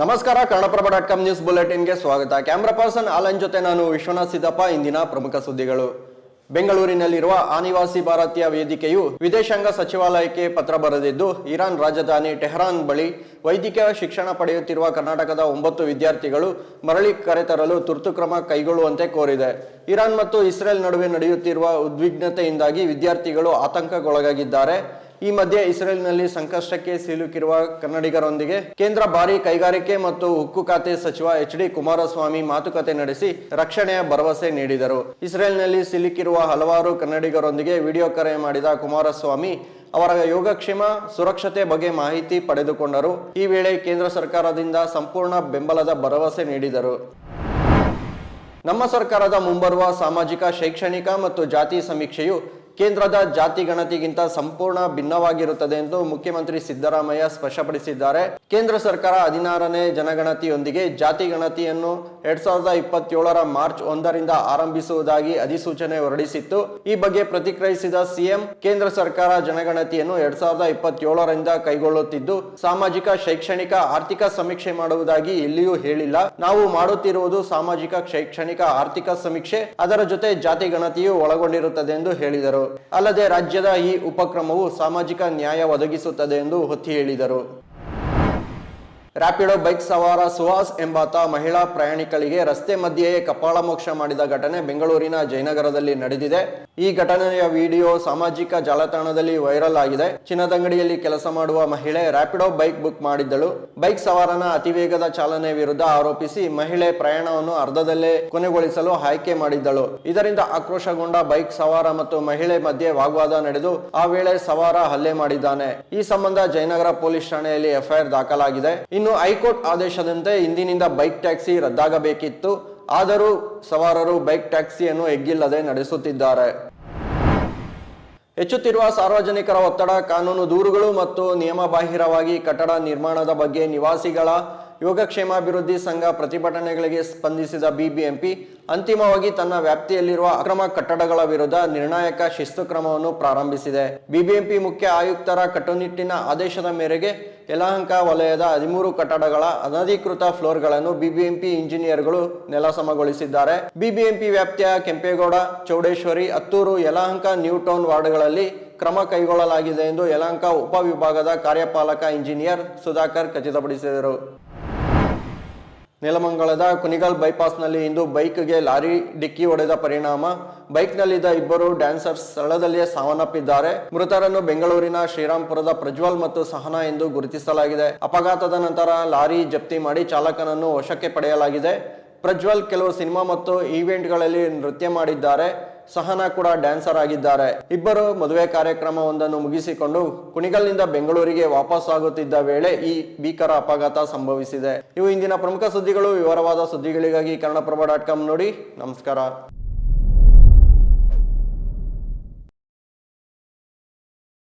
ನಮಸ್ಕಾರ, Kannadaprabha dot com news ಬುಲೆಟಿನ್ಗೆ ಸ್ವಾಗತ. ಕ್ಯಾಮ್ರಾ ಪರ್ಸನ್ ಆಲನ್ ಜೊತೆ ನಾನು ವಿಶ್ವನಾಥ್ ಸಿದ್ದಪ್ಪ, ಇಂದಿನ ಪ್ರಮುಖ ಸುದ್ದಿಗಳು. ಬೆಂಗಳೂರಿನಲ್ಲಿರುವ ಆನಿವಾಸಿ ಭಾರತೀಯ ವೇದಿಕೆಯು ವಿದೇಶಾಂಗ ಸಚಿವಾಲಯಕ್ಕೆ ಪತ್ರ ಬರೆದಿದ್ದು, ಇರಾನ್ ರಾಜಧಾನಿ ಟೆಹರಾನ್ ಬಳಿ ವೈದ್ಯಕೀಯ ಶಿಕ್ಷಣ ಪಡೆಯುತ್ತಿರುವ ಕರ್ನಾಟಕದ ಒಂಬತ್ತು ವಿದ್ಯಾರ್ಥಿಗಳು ಮರಳಿ ಕರೆತರಲು ತುರ್ತು ಕ್ರಮ ಕೈಗೊಳ್ಳುವಂತೆ ಕೋರಿದೆ. ಇರಾನ್ ಮತ್ತು ಇಸ್ರೇಲ್ ನಡುವೆ ನಡೆಯುತ್ತಿರುವ ಉದ್ವಿಗ್ನತೆಯಿಂದಾಗಿ ವಿದ್ಯಾರ್ಥಿಗಳು ಆತಂಕಗೊಳಗಾಗಿದ್ದಾರೆ ಈ ಮಧ್ಯೆ ಇಸ್ರೇಲ್ನಲ್ಲಿ ಸಂಕಷ್ಟಕ್ಕೆ ಸಿಲುಕಿರುವ ಕನ್ನಡಿಗರೊಂದಿಗೆ ಕೇಂದ್ರ ಭಾರಿ ಕೈಗಾರಿಕೆ ಮತ್ತು ಉಕ್ಕು ಖಾತೆ ಸಚಿವ ಎಚ್ ಡಿ ಕುಮಾರಸ್ವಾಮಿ ಮಾತುಕತೆ ನಡೆಸಿ ರಕ್ಷಣೆಯ ಭರವಸೆ ನೀಡಿದರು. ಇಸ್ರೇಲ್ನಲ್ಲಿ ಸಿಲುಕಿರುವ ಹಲವಾರು ಕನ್ನಡಿಗರೊಂದಿಗೆ ವಿಡಿಯೋ ಕರೆ ಮಾಡಿದ ಕುಮಾರಸ್ವಾಮಿ ಅವರ ಯೋಗಕ್ಷೇಮ, ಸುರಕ್ಷತೆ ಬಗ್ಗೆ ಮಾಹಿತಿ ಪಡೆದುಕೊಂಡರು. ಈ ವೇಳೆ ಕೇಂದ್ರ ಸರ್ಕಾರದಿಂದ ಸಂಪೂರ್ಣ ಬೆಂಬಲದ ಭರವಸೆ ನೀಡಿದರು. ನಮ್ಮ ಸರ್ಕಾರದ ಮುಂಬರುವ ಸಾಮಾಜಿಕ, ಶೈಕ್ಷಣಿಕ ಮತ್ತು ಜಾತಿ ಸಮೀಕ್ಷೆಯು ಕೇಂದ್ರದ ಜಾತಿ ಗಣತಿಗಿಂತ ಸಂಪೂರ್ಣ ಭಿನ್ನವಾಗಿರುತ್ತದೆ ಎಂದು ಮುಖ್ಯಮಂತ್ರಿ ಸಿದ್ದರಾಮಯ್ಯ ಸ್ಪಷ್ಟಪಡಿಸಿದ್ದಾರೆ. ಕೇಂದ್ರ ಸರ್ಕಾರ ಹದಿನಾರನೇ ಜನಗಣತಿಯೊಂದಿಗೆ ಜಾತಿ ಗಣತಿಯನ್ನು ಎರಡ್ ಸಾವಿರದ ಇಪ್ಪತ್ತೇಳರ ಮಾರ್ಚ್ ಒಂದರಿಂದ ಆರಂಭಿಸುವುದಾಗಿ ಅಧಿಸೂಚನೆ ಹೊರಡಿಸಿತ್ತು. ಈ ಬಗ್ಗೆ ಪ್ರತಿಕ್ರಿಯಿಸಿದ ಸಿಎಂ, ಕೇಂದ್ರ ಸರ್ಕಾರ ಜನಗಣತಿಯನ್ನು ಎರಡ್ ಸಾವಿರದ ಇಪ್ಪತ್ತೇಳರಿಂದ ಕೈಗೊಳ್ಳುತ್ತಿದ್ದು, ಸಾಮಾಜಿಕ, ಶೈಕ್ಷಣಿಕ, ಆರ್ಥಿಕ ಸಮೀಕ್ಷೆ ಮಾಡುವುದಾಗಿ ಎಲ್ಲಿಯೂ ಹೇಳಿಲ್ಲ. ನಾವು ಮಾಡುತ್ತಿರುವುದು ಸಾಮಾಜಿಕ, ಶೈಕ್ಷಣಿಕ, ಆರ್ಥಿಕ ಸಮೀಕ್ಷೆ. ಅದರ ಜೊತೆ ಜಾತಿ ಗಣತಿಯು ಒಳಗೊಂಡಿರುತ್ತದೆ ಎಂದು ಹೇಳಿದರು. ಅಲ್ಲದೆ ರಾಜ್ಯದ ಈ ಉಪಕ್ರಮವು ಸಾಮಾಜಿಕ ನ್ಯಾಯ ಒದಗಿಸುತ್ತದೆ ಎಂದು ಒತ್ತಿ ಹೇಳಿದರು. ರ್ಯಾಪಿಡೋ ಬೈಕ್ ಸವಾರ ಸುಹಾಸ್ ಎಂಬಾತ ಮಹಿಳಾ ಪ್ರಯಾಣಿಕಳಿಗೆ ರಸ್ತೆ ಮಧ್ಯೆಯೇ ಕಪಾಳ ಮೋಕ್ಷ ಮಾಡಿದ ಘಟನೆ ಬೆಂಗಳೂರಿನ ಜಯನಗರದಲ್ಲಿ ನಡೆದಿದೆ. ಈ ಘಟನೆಯ ವಿಡಿಯೋ ಸಾಮಾಜಿಕ ಜಾಲತಾಣದಲ್ಲಿ ವೈರಲ್ ಆಗಿದೆ. ಚಿನ್ನದಂಗಡಿಯಲ್ಲಿ ಕೆಲಸ ಮಾಡುವ ಮಹಿಳೆ ರ್ಯಾಪಿಡೋ ಬೈಕ್ ಬುಕ್ ಮಾಡಿದ್ದಳು. ಬೈಕ್ ಸವಾರನ ಅತಿವೇಗದ ಚಾಲನೆ ವಿರುದ್ಧ ಆರೋಪಿಸಿ ಮಹಿಳೆ ಪ್ರಯಾಣವನ್ನು ಅರ್ಧದಲ್ಲೇ ಕೊನೆಗೊಳಿಸಲು ಆಯ್ಕೆ ಮಾಡಿದ್ದಳು. ಇದರಿಂದ ಆಕ್ರೋಶಗೊಂಡ ಬೈಕ್ ಸವಾರ ಮತ್ತು ಮಹಿಳೆ ಮಧ್ಯೆ ವಾಗ್ವಾದ ನಡೆದು ಆ ವೇಳೆ ಸವಾರ ಹಲ್ಲೆ ಮಾಡಿದ್ದಾನೆ. ಈ ಸಂಬಂಧ ಜಯನಗರ ಪೊಲೀಸ್ ಠಾಣೆಯಲ್ಲಿ ಎಫ್ಐಆರ್ ದಾಖಲಾಗಿದೆ. ಇನ್ನು ಹೈಕೋರ್ಟ್ ಆದೇಶದಂತೆ ಇಂದಿನಿಂದ ಬೈಕ್ ಟ್ಯಾಕ್ಸಿ ರದ್ದಾಗಬೇಕಿತ್ತು. ಆದರೂ ಸವಾರರು ಬೈಕ್ ಟ್ಯಾಕ್ಸಿಯನ್ನು ಎಗ್ಗಿಲ್ಲದೆ ನಡೆಸುತ್ತಿದ್ದಾರೆ. ಹೆಚ್ಚುತ್ತಿರುವ ಸಾರ್ವಜನಿಕರ ಒತ್ತಡ, ಕಾನೂನು ದೂರುಗಳು ಮತ್ತು ನಿಯಮಬಾಹಿರವಾಗಿ ಕಟ್ಟಡ ನಿರ್ಮಾಣದ ಬಗ್ಗೆ ನಿವಾಸಿಗಳ ಯೋಗಕ್ಷೇಮಾಭಿವೃದ್ಧಿ ಸಂಘ ಪ್ರತಿಭಟನೆಗಳಿಗೆ ಸ್ಪಂದಿಸಿದ ಬಿಬಿಎಂಪಿ, ಅಂತಿಮವಾಗಿ ತನ್ನ ವ್ಯಾಪ್ತಿಯಲ್ಲಿರುವ ಅಕ್ರಮ ಕಟ್ಟಡಗಳ ವಿರುದ್ಧ ನಿರ್ಣಾಯಕ ಶಿಸ್ತು ಕ್ರಮವನ್ನು ಪ್ರಾರಂಭಿಸಿದೆ. ಬಿಬಿಎಂಪಿ ಮುಖ್ಯ ಆಯುಕ್ತರ ಕಟ್ಟುನಿಟ್ಟಿನ ಆದೇಶದ ಮೇರೆಗೆ ಯಲಹಂಕ ವಲಯದ ಹದಿಮೂರು ಕಟ್ಟಡಗಳ ಅನಧಿಕೃತ ಫ್ಲೋರ್ಗಳನ್ನು ಬಿಬಿಎಂಪಿ ಇಂಜಿನಿಯರ್ಗಳು ನೆಲಸಮಗೊಳಿಸಿದ್ದಾರೆ ಬಿಬಿಎಂಪಿ ವ್ಯಾಪ್ತಿಯ ಕೆಂಪೇಗೌಡ, ಚೌಡೇಶ್ವರಿ, ಹತ್ತೂರು, ಯಲಹಂಕ ನ್ಯೂ ಟೌನ್ ವಾರ್ಡ್ಗಳಲ್ಲಿ ಕ್ರಮ ಕೈಗೊಳ್ಳಲಾಗಿದೆ ಎಂದು ಯಲಹಂಕ ಉಪವಿಭಾಗದ ಕಾರ್ಯಪಾಲಕ ಇಂಜಿನಿಯರ್ ಸುಧಾಕರ್ ಖಚಿತಪಡಿಸಿದರು. ನೆಲಮಂಗಲದ ಕುನಿಗಲ್ ಬೈಪಾಸ್ನಲ್ಲಿ ಇಂದು ಬೈಕ್ಗೆ ಲಾರಿ ಡಿಕ್ಕಿ ಹೊಡೆದ ಪರಿಣಾಮ. ಬೈಕ್ನಲ್ಲಿದ್ದ ಇಬ್ಬರು ಡ್ಯಾನ್ಸರ್ಸ್ ಸ್ಥಳದಲ್ಲಿಯೇ ಸಾವನ್ನಪ್ಪಿದ್ದಾರೆ. ಮೃತರನ್ನು ಬೆಂಗಳೂರಿನ ಶ್ರೀರಾಂಪುರದ ಪ್ರಜ್ವಲ್ ಮತ್ತು ಸಹನಾ ಎಂದು ಗುರುತಿಸಲಾಗಿದೆ. ಅಪಘಾತದ ನಂತರ ಲಾರಿ ಜಪ್ತಿ ಮಾಡಿ ಚಾಲಕನನ್ನು ವಶಕ್ಕೆ ಪಡೆಯಲಾಗಿದೆ. ಪ್ರಜ್ವಲ್ ಕೆಲವು ಸಿನಿಮಾ ಮತ್ತು ಈವೆಂಟ್ಗಳಲ್ಲಿ ನೃತ್ಯ ಮಾಡಿದ್ದಾರೆ. ಸಹನಾ ಕೂಡ ಡ್ಯಾನ್ಸರ್ ಆಗಿದ್ದಾರೆ. ಇಬ್ಬರು ಮದುವೆ ಕಾರ್ಯಕ್ರಮವೊಂದನ್ನು ಮುಗಿಸಿಕೊಂಡು ಕುಣಿಗಲ್ನಿಂದ ಬೆಂಗಳೂರಿಗೆ ವಾಪಸ್ ಆಗುತ್ತಿದ್ದ ವೇಳೆ ಈ ಭೀಕರ ಅಪಘಾತ ಸಂಭವಿಸಿದೆ. ಇವು ಇಂದಿನ ಪ್ರಮುಖ ಸುದ್ದಿಗಳು. ವಿವರವಾದ ಸುದ್ದಿಗಳಿಗಾಗಿ ಕನ್ನಡಪ್ರಭ ಡಾಟ್ ಕಾಮ್ ನೋಡಿ. ನಮಸ್ಕಾರ.